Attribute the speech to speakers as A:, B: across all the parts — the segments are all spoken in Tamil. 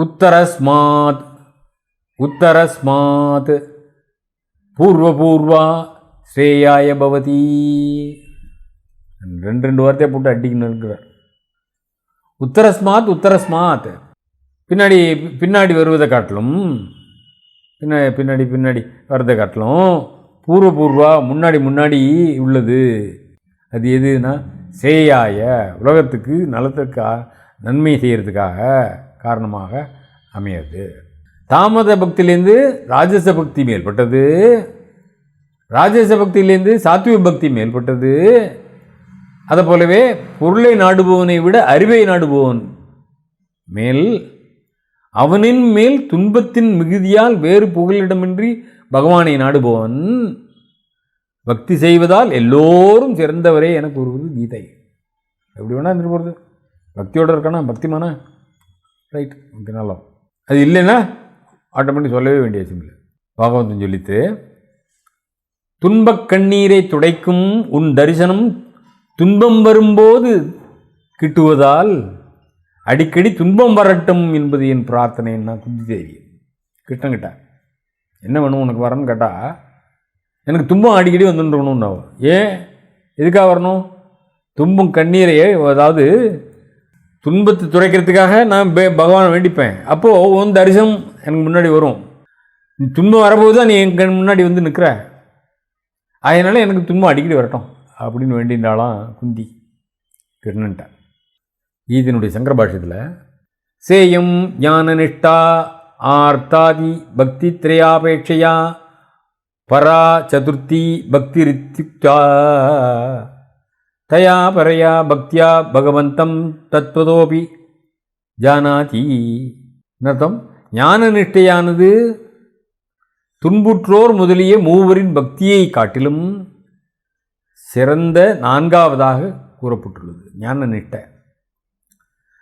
A: உத்தரஸ்மாத் உத்தரஸ்மாத். பூர்வபூர்வா ஸ்ரேயாய பவதி. ரெண்டு ரெண்டு வார்த்தையை போட்டு அடிக்கணும் இருக்கிறார். உத்தரஸ்மாத் உத்தரஸ்மாத். பின்னாடி பின்னாடி வருவதை காட்டிலும் பின்ன பின்னாடி பின்னாடி வர்றதை காட்டிலும் பூர்வ பூர்வா முன்னாடி முன்னாடி உள்ளது. அது எதுனா சேயாய உலகத்துக்கு நலத்துக்கா நன்மை செய்கிறதுக்காக காரணமாக அமையாது. தாமத பக்தியிலேருந்து ராஜச பக்தி மேல்பட்டது. ராஜச பக்தியிலேருந்து சாத்விக பக்தி மேல்பட்டது. அதை போலவே பொருளை நாடுபவனை விட அறிவை நாடுபவன் மேல் அவனின் மேல் துன்பத்தின் மிகுதியால் வேறு புகலிடமின்றி பகவானை நாடுபவன். பக்தி செய்வதால் எல்லோரும் சிறந்தவரே என கூறுவது கீதை. எப்படி வேணா இருந்துட்டு போகிறது பக்தியோடு இருக்கானா? பக்திமானா? ரைட் ஓகே நல்லா. அது இல்லைன்னா ஆட்டோமேட்டிக் சொல்லவே வேண்டிய அவசியம் இல்லை. பாகவதன் சொல்லித்து துன்பக் கண்ணீரை துடைக்கும் உன் தரிசனம் துன்பம் வரும்போது கிட்டுவதால் அடிக்கடி துன்பம் வரட்டும் என்பது என் பிரார்த்தனைன்னா குந்தி தேவி. கிட்டங்கிட்ட என்ன வேணும் உனக்கு வரணும்னு கேட்டால் எனக்கு துன்பம் அடிக்கடி வந்துட்டுருக்கணும்னு ஏன்? எதுக்காக வரணும்? துன்பம் கண்ணீரை அதாவது துன்பத்தை துடைக்கிறதுக்காக நான் பே பகவானை வேண்டிப்பேன். அப்போது உன் தரிசனம் எனக்கு முன்னாடி வரும். நீ துன்பம் வரும்போது தான் நீ எங்கள் முன்னாடி வந்து நிற்கிற அதனால் எனக்கு துன்பம் அடிக்கடி வரட்டும். அப்படின்னு வேண்டின்றாலாம் குந்தி. கிருஷ்ணன்ட்ட இதனுடைய சங்கர பாஷத்தில் சேயம் ஞான நிஷ்டா ஆர்த்தாதி பக்தி திரையாபேட்சையா பரா சதுர்த்தி பக்தி ரித்யுக்தா தயா பரையா பக்தியா பகவந்தம் தத்துவதோபி ஜானாதி. நர்த்தம் ஞான நிஷ்டையானது துன்புற்றோர் முதலிய மூவரின் பக்தியை காட்டிலும் சிறந்த நான்காவதாக கூறப்பட்டுள்ளது. ஞான நிட்டை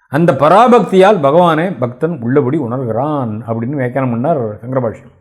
A: அந்த பராபக்தியால் பகவானை பக்தன் உள்ளபடி உணர்கிறான் அப்படின்னு வியாக்கியானம் பண்ணார் சங்கரபாஷ்யம்.